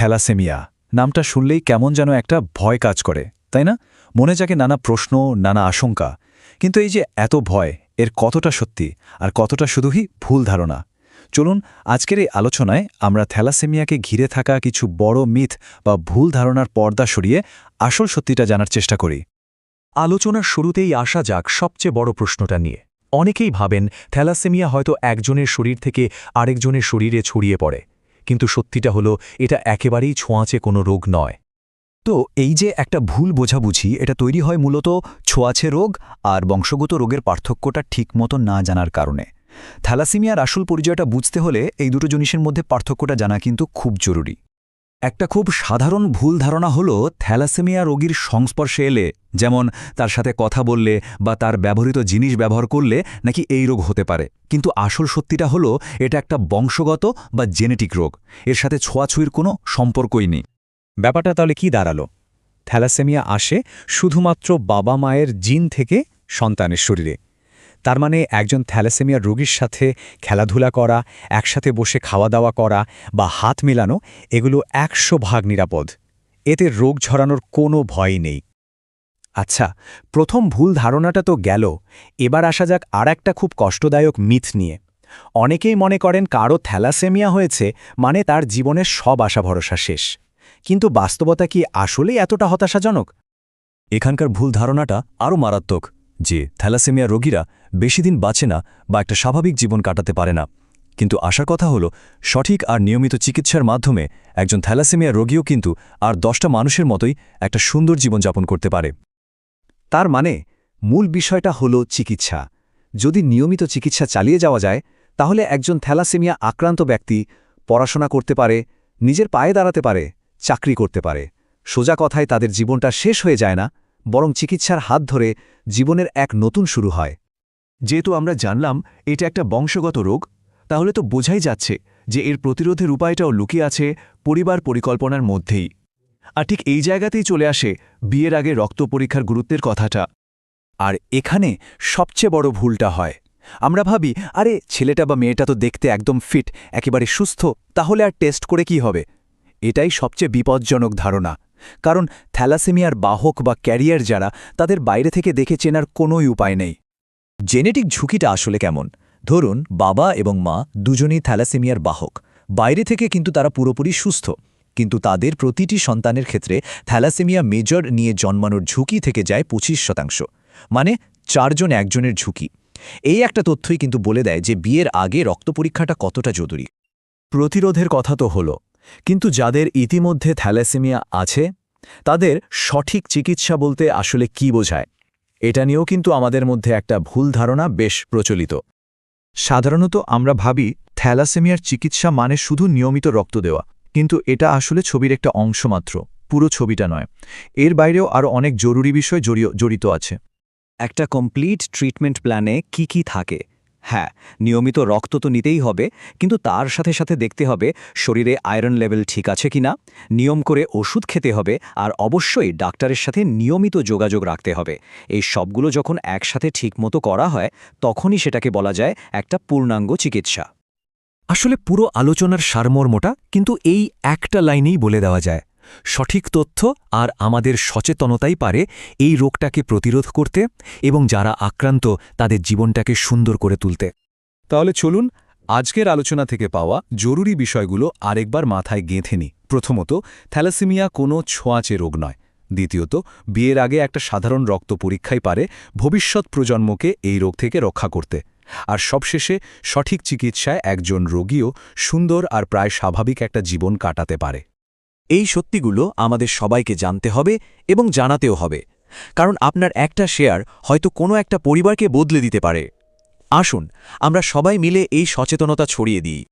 Thalassaemia. নামটা শুনলেই কেমন যেন একটা ভয় কাজ করে, তাই না? মনে জাগে নানা প্রশ্ন, নানা আশঙ্কা। কিন্তু এই যে এত ভয়, এর কতটা সত্যি আর কতটা শুধুই ভুল ধারণা? চলুন, আজকের এই আলোচনায় আমরা থ্যালাসেমিয়াকে ঘিরে থাকা কিছু বড় মিথ বা ভুল ধারণার পর্দা সরিয়ে আসল সত্যিটা জানার চেষ্টা করি। আলোচনার শুরুতেই আসা যাক সবচেয়ে বড় প্রশ্নটা নিয়ে। অনেকেই ভাবেন থ্যালাসেমিয়া হয়তো একজনের শরীর থেকে আরেকজনের শরীরে ছড়িয়ে পড়ে। কিন্তু সত্যিটা হলো, এটা একেবারেই ছোঁয়াচে কোনো রোগ নয়। তো এই যে একটা ভুল বোঝাবুঝি, এটা তৈরি হয় মূলত ছোঁয়াছে রোগ আর বংশগত রোগের পার্থক্যটা ঠিকমতো না জানার কারণে। থ্যালাসিমিয়ার আসল পরিচয়টা বুঝতে হলে এই দুটো জিনিসের মধ্যে পার্থক্যটা জানা কিন্তু খুব জরুরি। একটা খুব সাধারণ ভুল ধারণা হল থ্যালাসেমিয়া রোগীর সংস্পর্শে এলে, যেমন তার সাথে কথা বললে বা তার ব্যবহৃত জিনিস ব্যবহার করলে নাকি এই রোগ হতে পারে। কিন্তু আসল সত্যিটা হলো এটা একটা বংশগত বা জেনেটিক রোগ। এর সাথে ছোঁয়াছুঁয়ির কোনো সম্পর্কই নেই। ব্যাপারটা তাহলে কি দাঁড়াল? থ্যালাসেমিয়া আসে শুধুমাত্র বাবা মায়ের জিন থেকে সন্তানের শরীরে। তার মানে একজন থ্যালাসেমিয়া রোগীর সাথে খেলাধুলা করা, একসাথে বসে খাওয়া দাওয়া করা বা হাত মেলানো, এগুলো একশো ভাগ নিরাপদ। এতে রোগ ঝরানোর কোনো ভয়ই নেই। আচ্ছা প্রথম ভুল ধারণাটা তো গেল। এবার আসা যাক আর একটা খুব কষ্টদায়ক মিথ নিয়ে। অনেকেই মনে করেন কারও থ্যালাসেমিয়া হয়েছে মানে তার জীবনের সব আশা ভরসা শেষ। কিন্তু বাস্তবতা কি আসলেই এতটা হতাশাজনক? এখানকার ভুল ধারণাটা আরও মারাত্মক। যে থ্যালাসেমিয়া রোগীরা বেশি দিন বাঁচে না বা একটা স্বাভাবিক জীবন কাটাতে পারে না। কিন্তু আশার কথা হলো, সঠিক আর নিয়মিত চিকিৎসার মাধ্যমে একজন থ্যালাসেমিয়া রোগীও কিন্তু আর দশটা মানুষের মতোই একটা সুন্দর জীবনযাপন করতে পারে। তার মানে মূল বিষয়টা হল চিকিৎসা। যদি নিয়মিত চিকিৎসা চালিয়ে যাওয়া যায়, তাহলে একজন থ্যালাসেমিয়া আক্রান্ত ব্যক্তি পড়াশোনা করতে পারে, নিজের পায়ে দাঁড়াতে পারে, চাকরি করতে পারে। সোজা কথায় তাদের জীবনটা শেষ হয়ে যায় না বরং চিকিৎসার হাত ধরে জীবনের এক নতুন শুরু হয়। যেহেতু আমরা জানলাম এটা একটা বংশগত রোগ, তাহলে তো বোঝাই যাচ্ছে যে এর প্রতিরোধের উপায়টাও লুকিয়ে আছে পরিবার পরিকল্পনার মধ্যেই। আর ঠিক এই জায়গাতেই চলে আসে বিয়ের আগে রক্ত পরীক্ষার গুরুত্বের কথাটা। আর এখানে সবচেয়ে বড় ভুলটা হয়। আমরা ভাবি, আরে, ছেলেটা বা মেয়েটা তো দেখতে একদম ফিট, একেবারে সুস্থ, তাহলে আর টেস্ট করে কি হবে? এটাই সবচেয়ে বিপজ্জনক ধারণা। কারণ থ্যালাসেমিয়ার বাহক বা ক্যারিয়ার যারা, তাদের বাইরে থেকে দেখে চেনার কোনোই উপায় নেই। জেনেটিক ঝুঁকিটা আসলে কেমন? ধরুন, বাবা এবং মা দুজনেই থ্যালাসেমিয়ার বাহক। বাইরে থেকে কিন্তু তারা পুরোপুরি সুস্থ। কিন্তু তাদের প্রতিটি সন্তানের ক্ষেত্রে থ্যালাসেমিয়া মেজর নিয়ে জন্মানোর ঝুঁকি থেকে যায় পঁচিশ শতাংশ। মানে চারজন একজনের ঝুঁকি। এই একটা তথ্যই কিন্তু বলে দেয় যে বিয়ের আগে রক্ত পরীক্ষাটা কতটা জরুরি। প্রতিরোধের কথা তো হলো। কিন্তু যাদের ইতিমধ্যে থ্যালাসেমিয়া আছে, তাদের সঠিক চিকিৎসা বলতে আসলে কি বোঝায়? এটা নিয়েও কিন্তু আমাদের মধ্যে একটা ভুল ধারণা বেশ প্রচলিত। সাধারণত আমরা ভাবি থ্যালাসেমিয়ার চিকিৎসা মানে শুধু নিয়মিত রক্ত দেওয়া, কিন্তু এটা আসলে ছবির একটা অংশ মাত্র, পুরো ছবিটা নয়। এর বাইরেও আরও অনেক জরুরি বিষয় জড়িত আছে। একটা কমপ্লিট ট্রিটমেন্ট প্ল্যানে কি কি থাকে? হ্যাঁ নিয়মিত রক্ত তো নিতেই হবে, কিন্তু তার সাথে সাথে দেখতে হবে শরীরে আয়রন লেভেল ঠিক আছে কিনা নিয়ম করে ওষুধ খেতে হবে, আর অবশ্যই ডাক্তারের সাথে নিয়মিত যোগাযোগ রাখতে হবে। এই সবগুলো যখন একসাথে ঠিকমতো করা হয়, তখনই সেটাকে বলা যায় একটা পূর্ণাঙ্গ চিকিৎসা। আসলে পুরো আলোচনার সারমর্মটা কিন্তু এই একটা লাইনেই বলে দেওয়া যায়। সঠিক তথ্য আর আমাদের সচেতনতাই পারে এই রোগটাকে প্রতিরোধ করতে এবং যারা আক্রান্ত, তাদের জীবনটাকে সুন্দর করে তুলতে। তাহলে চলুন আজকের আলোচনা থেকে পাওয়া জরুরি বিষয়গুলো আরেকবার মাথায় গেঁথে নি প্রথমত, থ্যালাসেমিয়া কোনো ছোঁয়াচে রোগ নয়। দ্বিতীয়ত, বিয়ের আগে একটা সাধারণ রক্ত পরীক্ষাই পারে ভবিষ্যৎ প্রজন্মকে এই রোগ থেকে রক্ষা করতে। আর সবশেষে, সঠিক চিকিৎসায় একজন রোগীও সুন্দর আর প্রায় স্বাভাবিক একটা জীবন কাটাতে পারে। এই সত্যিগুলো আমাদের সবাইকে জানতে হবে এবং জানাতেও হবে। কারণ আপনার একটা শেয়ার হয়তো কোনো একটা পরিবারকে বদলে দিতে পারে। আসুন, আমরা সবাই মিলে এই সচেতনতা ছড়িয়ে দিই।